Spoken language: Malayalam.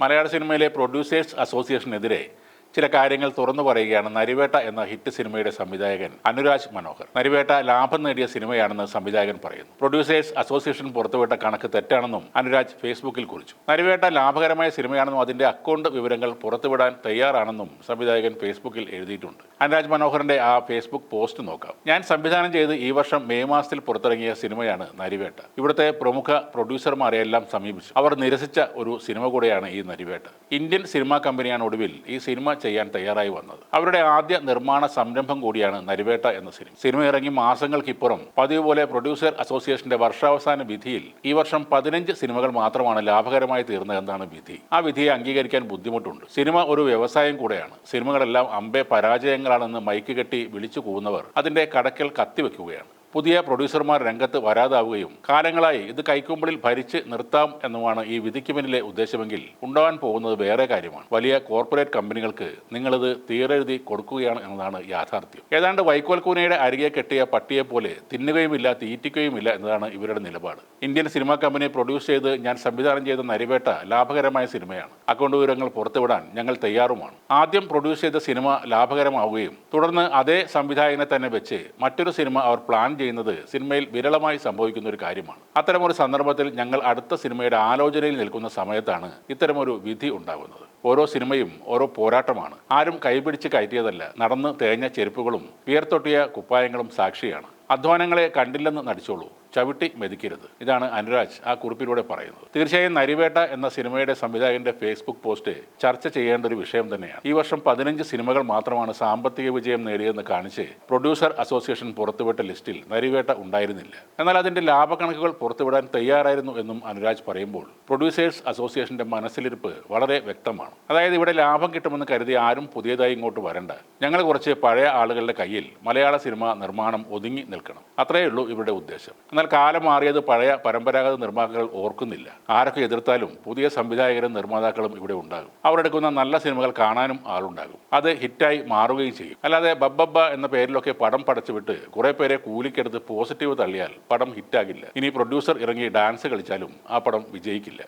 മലയാള സിനിമയിലെ പ്രൊഡ്യൂസേഴ്സ് അസോസിയേഷനെതിരെ ചില കാര്യങ്ങൾ തുറന്നു പറയുകയാണ് നരിവേട്ട എന്ന ഹിറ്റ് സിനിമയുടെ സംവിധായകൻ അനുരാജ് മനോഹർ. നരിവേട്ട ലാഭം നേടിയ സിനിമയാണെന്ന് സംവിധായകൻ പറയുന്നു. പ്രൊഡ്യൂസേഴ്സ് അസോസിയേഷൻ പുറത്തുവിട്ട കണക്ക് തെറ്റാണെന്നും അനുരാജ് ഫേസ്ബുക്കിൽ കുറിച്ചു. നരിവേട്ട ലാഭകരമായ സിനിമയാണെന്നും അതിന്റെ അക്കൗണ്ട് വിവരങ്ങൾ പുറത്തുവിടാൻ തയ്യാറാണെന്നും സംവിധായകൻ ഫേസ്ബുക്കിൽ എഴുതിയിട്ടുണ്ട്. അനുരാജ് മനോഹറിന്റെ ആ ഫേസ്ബുക്ക് പോസ്റ്റ് നോക്കാം. ഞാൻ സംവിധാനം ചെയ്ത് ഈ വർഷം മെയ് മാസത്തിൽ പുറത്തിറങ്ങിയ സിനിമയാണ് നരിവേട്ട. ഇവിടുത്തെ പ്രമുഖ പ്രൊഡ്യൂസർമാരെയെല്ലാം സമീപിച്ചു. അവർ നിരസിച്ച ഒരു സിനിമ കൂടെയാണ് ഈ നരിവേട്ട. ഇന്ത്യൻ സിനിമാ കമ്പനിയാണ് ഒടുവിൽ ഈ സിനിമ ചെയ്യാൻ തയ്യാറായി വന്നത്. അവരുടെ ആദ്യ നിർമ്മാണ സംരംഭം കൂടിയാണ് നരിവേട്ട എന്ന സിനിമ. സിനിമ ഇറങ്ങി മാസങ്ങൾക്കിപ്പുറം പതിവ് പോലെ പ്രൊഡ്യൂസർ അസോസിയേഷന്റെ വർഷാവസാന വിധിയിൽ ഈ വർഷം പതിനഞ്ച് സിനിമകൾ മാത്രമാണ് ലാഭകരമായി തീർന്നതെന്നാണ് വിധി. ആ വിധിയെ അംഗീകരിക്കാൻ ബുദ്ധിമുട്ടുണ്ട്. സിനിമ ഒരു വ്യവസായം കൂടെയാണ്. സിനിമകളെല്ലാം അമ്പെ പരാജയങ്ങളാണെന്ന് മൈക്ക് കെട്ടി വിളിച്ചു കൂവുന്നവർ അതിന്റെ കടക്കൽ കത്തിവെക്കുകയാണ്. പുതിയ പ്രൊഡ്യൂസർമാർ രംഗത്ത് വരാതാവുകയും കാലങ്ങളായി ഇത് കൈക്കുമ്പിളിൽ ഭരിച്ച് നിർത്താം എന്നുമാണ് ഈ വിധിക്ക് പിന്നിലെ ഉദ്ദേശമെങ്കിൽ ഉണ്ടാവാൻ പോകുന്നത് വേറെ കാര്യമാണ്. വലിയ കോർപ്പറേറ്റ് കമ്പനികൾക്ക് നിങ്ങളിത് തീരെഴുതി കൊടുക്കുകയാണ് എന്നതാണ് യാഥാർത്ഥ്യം. ഏതാണ്ട് വൈക്കോൽ കൂനയുടെ അരികെ കെട്ടിയ പട്ടിയെ പോലെ തിന്നുകയുമില്ല തീറ്റിക്കുകയുമില്ല എന്നതാണ് ഇവരുടെ നിലപാട്. ഇന്ത്യൻ സിനിമാ കമ്പനി പ്രൊഡ്യൂസ് ചെയ്ത് ഞാൻ സംവിധാനം ചെയ്ത നരിവേട്ട ലാഭകരമായ സിനിമയാണ്. അക്കൗണ്ട് വിവരങ്ങൾ പുറത്തുവിടാൻ ഞങ്ങൾ തയ്യാറുമാണ്. ആദ്യം പ്രൊഡ്യൂസ് ചെയ്ത സിനിമ ലാഭകരമാവുകയും തുടർന്ന് അതേ സംവിധായകനെ തന്നെ വെച്ച് മറ്റൊരു സിനിമ അവർ പ്ലാൻ ചെയ്യുന്നത് സിനിമയിൽ വിരളമായി സംഭവിക്കുന്ന ഒരു കാര്യമാണ്. അത്തരമൊരു സന്ദർഭത്തിൽ ഞങ്ങൾ അടുത്ത സിനിമയുടെ ആലോചനയിൽ നിൽക്കുന്ന സമയത്താണ് ഇത്തരമൊരു വിധി ഉണ്ടാകുന്നത്. ഓരോ സിനിമയും ഓരോ പോരാട്ടമാണ്. ആരും കൈപിടിച്ച് കയറ്റിയതല്ല. നടന്ന് തേഞ്ഞ ചെരുപ്പുകളും വിയർത്തൊട്ടിയ കുപ്പായങ്ങളും സാക്ഷിയാണ്. അധ്വാനങ്ങളെ കണ്ടില്ലെന്ന് നടിച്ചോളൂ. ചവിട്ടി മെതിക്കരുത്. ഇതാണ് അനുരാജ് ആ കുറിപ്പിലൂടെ പറയുന്നത്. തീർച്ചയായും നരിവേട്ട എന്ന സിനിമയുടെ സംവിധായകന്റെ ഫേസ്ബുക്ക് പോസ്റ്റ് ചർച്ച ചെയ്യേണ്ട ഒരു വിഷയം തന്നെയാണ്. ഈ വർഷം പതിനഞ്ച് സിനിമകൾ മാത്രമാണ് സാമ്പത്തിക വിജയം നേടിയതെന്ന് കാണിച്ച് പ്രൊഡ്യൂസർ അസോസിയേഷൻ പുറത്തുവിട്ട ലിസ്റ്റിൽ നരിവേട്ട ഉണ്ടായിരുന്നില്ല. എന്നാൽ അതിന്റെ ലാഭക്കണക്കുകൾ പുറത്തുവിടാൻ തയ്യാറായിരുന്നു എന്നും അനുരാജ് പറയുമ്പോൾ പ്രൊഡ്യൂസേഴ്സ് അസോസിയേഷന്റെ മനസ്സിലിരിപ്പ് വളരെ വ്യക്തമാണ്. അതായത് ഇവിടെ ലാഭം കിട്ടുമെന്ന് കരുതി ആരും പുതിയതായി ഇങ്ങോട്ട് വരണ്ട. ഞങ്ങൾ കുറച്ച് പഴയ ആളുകളുടെ കയ്യിൽ മലയാള സിനിമ നിർമ്മാണം ഒതുങ്ങി നിൽക്കണം. അത്രയേ ഉള്ളൂ ഇവരുടെ ഉദ്ദേശം. എന്നാൽ കാലം മാറിയത് പഴയ പരമ്പരാഗത നിർമ്മാതാക്കൾ ഓർക്കുന്നില്ല. ആരൊക്കെ എതിർത്താലും പുതിയ സംവിധായകരും നിർമ്മാതാക്കളും ഇവിടെ ഉണ്ടാകും. അവരെടുക്കുന്ന നല്ല സിനിമകൾ കാണാനും ആളുണ്ടാകും. അത് ഹിറ്റായി മാറുകയും ചെയ്യും. അല്ലാതെ ബബ്ബബ്ബ എന്ന പേരിലൊക്കെ പടം പടച്ചുവിട്ട് കുറേ പേരെ കൂലിക്കെടുത്ത് പോസിറ്റീവ് തള്ളിയാൽ പടം ഹിറ്റാകില്ല. ഇനി പ്രൊഡ്യൂസർ ഇറങ്ങി ഡാൻസ് കളിച്ചാലും ആ പടം വിജയിക്കില്ല.